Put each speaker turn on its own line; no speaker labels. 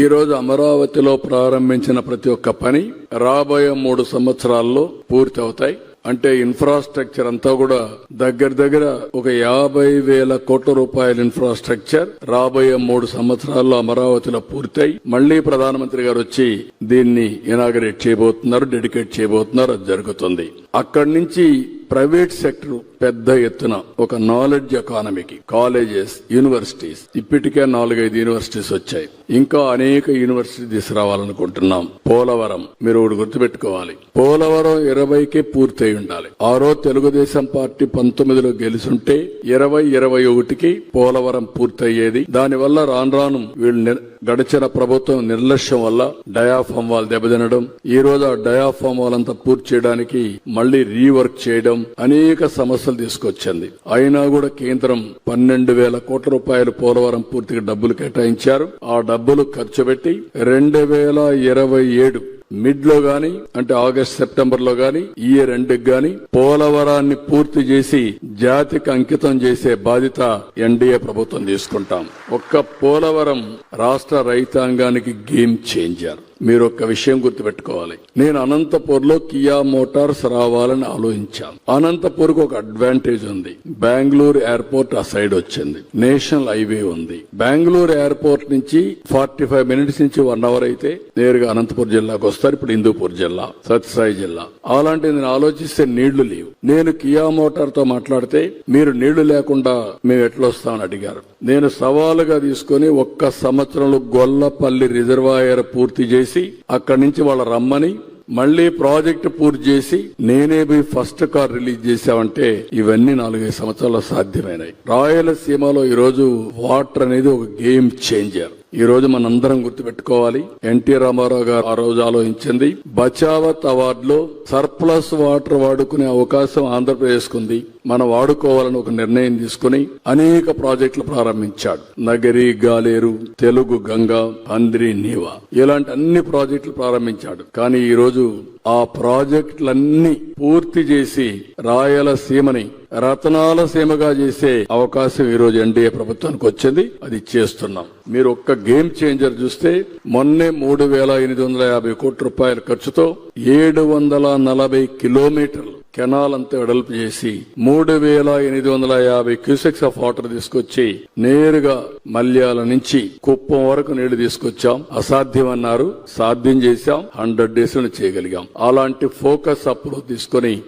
ఈరోజు అమరావతిలో ప్రారంభించిన ప్రతి ఒక్క పని రాబోయే మూడు సంవత్సరాల్లో పూర్తి అవుతాయి అంటే ఇన్ఫ్రాస్ట్రక్చర్ అంతా కూడా దగ్గర దగ్గర ఒక యాభై వేల కోట్ల రూపాయల ఇన్ఫ్రాస్ట్రక్చర్ రాబోయే మూడు సంవత్సరాల్లో అమరావతిలో పూర్తయి. మళ్ళీ ప్రధానమంత్రి గారు వచ్చి దీన్ని ఇనాగరేట్ చేయబోతున్నారు డెడికేట్ చేయబోతున్నారు అది జరుగుతుంది. అక్కడి నుంచి ప్రైవేట్ సెక్టర్ పెద్ద ఎత్తున ఒక నాలెడ్జ్ ఎకానమీకి కాలేజెస్ యూనివర్సిటీస్ ఇప్పటికే నాలుగైదు యూనివర్సిటీస్ వచ్చాయి. ఇంకా అనేక యూనివర్సిటీ తీసుకురావాలనుకుంటున్నాం. పోలవరం మీరు ఒకటి గుర్తుపెట్టుకోవాలి. పోలవరం ఇరవైకే పూర్తయి ఉండాలి. ఆ రోజు తెలుగుదేశం పార్టీ పంతొమ్మిదిలో గెలుసుంటే ఇరవై ఇరవై ఒకటికి పోలవరం పూర్తయ్యేది. దానివల్ల రాను రాను వీళ్ళు గడిచిన ప్రభుత్వం నిర్లక్ష్యం వల్ల డయాఫామ్ వాళ్ళు దెబ్బతినడం ఈ రోజు ఆ డయాఫామ్ వాళ్ళంతా పూర్తి చేయడానికి మళ్ళీ రీవర్క్ చేయడం అనేక సమస్యలు తీసుకొచ్చింది. అయినా కూడా కేంద్రం పన్నెండు వేల కోట్ల రూపాయలు పోలవరం పూర్తిగా డబ్బులు కేటాయించారు. ఆ డబ్బులు ఖర్చు పెట్టి రెండు వేల ఇరవై ఏడు మిడ్లో గాని అంటే ఆగస్ట్ సెప్టెంబర్లో గాని ఈ రెండుకు గాని పోలవరాన్ని పూర్తి చేసి జాతికి అంకితం చేసే బాధ్యత ఎన్డీఏ ప్రభుత్వం తీసుకుంటాం. ఒక్క పోలవరం రాష్ట్ర రైతాంగానికి గేమ్ చేంజర్. మీరు ఒక్క విషయం గుర్తుపెట్టుకోవాలి. నేను అనంతపూర్లో కియా మోటార్స్ రావాలని ఆలోచించాను. అనంతపూర్ ఒక అడ్వాంటేజ్ ఉంది. బెంగళూరు ఎయిర్పోర్ట్ ఆ సైడ్ వచ్చింది. నేషనల్ హైవే ఉంది. బెంగళూరు ఎయిర్పోర్ట్ నుంచి ఫార్టీ ఫైవ్ మినిట్స్ నుంచి వన్ అవర్ అయితే నేరుగా అనంతపూర్ జిల్లాకు వస్తారు. ఇప్పుడు హిందూపూర్ జిల్లా సత్యసాయి జిల్లా. అలాంటి నేను ఆలోచిస్తే నీళ్ళు లేవు. నేను కియా మోటార్తో మాట్లాడితే మీరు నీళ్ళు లేకుండా మేము ఎట్లా వస్తామని అడిగారు. నేను సవాలుగా తీసుకొని ఒక్క సంవత్సరంలో గొల్లపల్లి రిజర్వాయర్ పూర్తి చేసి అక్కడి నుంచి వాళ్ళ రమ్మని మళ్ళీ ప్రాజెక్ట్ పూర్తి చేసి నేనే పోయి ఫస్ట్ కార్ రిలీజ్ చేశామంటే ఇవన్నీ నాలుగైదు సంవత్సరాల్లో సాధ్యమైనాయి. రాయలసీమలో ఈరోజు వాటర్ అనేది ఒక గేమ్ చేంజర్. ఈ రోజు మనందరం గుర్తుపెట్టుకోవాలి. ఎన్టీ రామారావు గారు ఆ రోజు ఆలోచించింది బచావత్ అవార్డులో సర్ప్లస్ వాటర్ వాడుకునే అవకాశం ఆంధ్రప్రదేశ్ కుంది మనం వాడుకోవాలని ఒక నిర్ణయం తీసుకుని అనేక ప్రాజెక్టులు ప్రారంభించాడు. నగరి గాలేరు తెలుగు గంగా అంద్రి నీవా ఇలాంటి అన్ని ప్రాజెక్టులు ప్రారంభించాడు. కానీ ఈ రోజు ఆ ప్రాజెక్టులన్నీ పూర్తి చేసి రాయలసీమని రతనాల సీమగా చేసే అవకాశం ఈ రోజు ఎన్డీఏ ప్రభుత్వానికి వచ్చింది. అది చేస్తున్నాం. మీరు ఒక్క గేమ్ చేంజర్ చూస్తే మొన్నే మూడు వేల ఎనిమిది వందల యాభై కోట్ల రూపాయల ఖర్చుతో ఏడు వందల నలభై కిలోమీటర్లు కెనాల్ అంతా వెడల్పు చేసి మూడు వేల ఎనిమిది వందల యాభై క్యూసెక్స్ ఆఫ్ వాటర్ తీసుకొచ్చి నేరుగా మల్యాల నుంచి కుప్పం వరకు నీళ్ళు తీసుకొచ్చాం. అసాధ్యం అన్నారు సాధ్యం చేశాం. హండ్రెడ్ డేస్ చేయగలిగాం. అలాంటి ఫోకస్ అప్రోచ్ తీసుకొని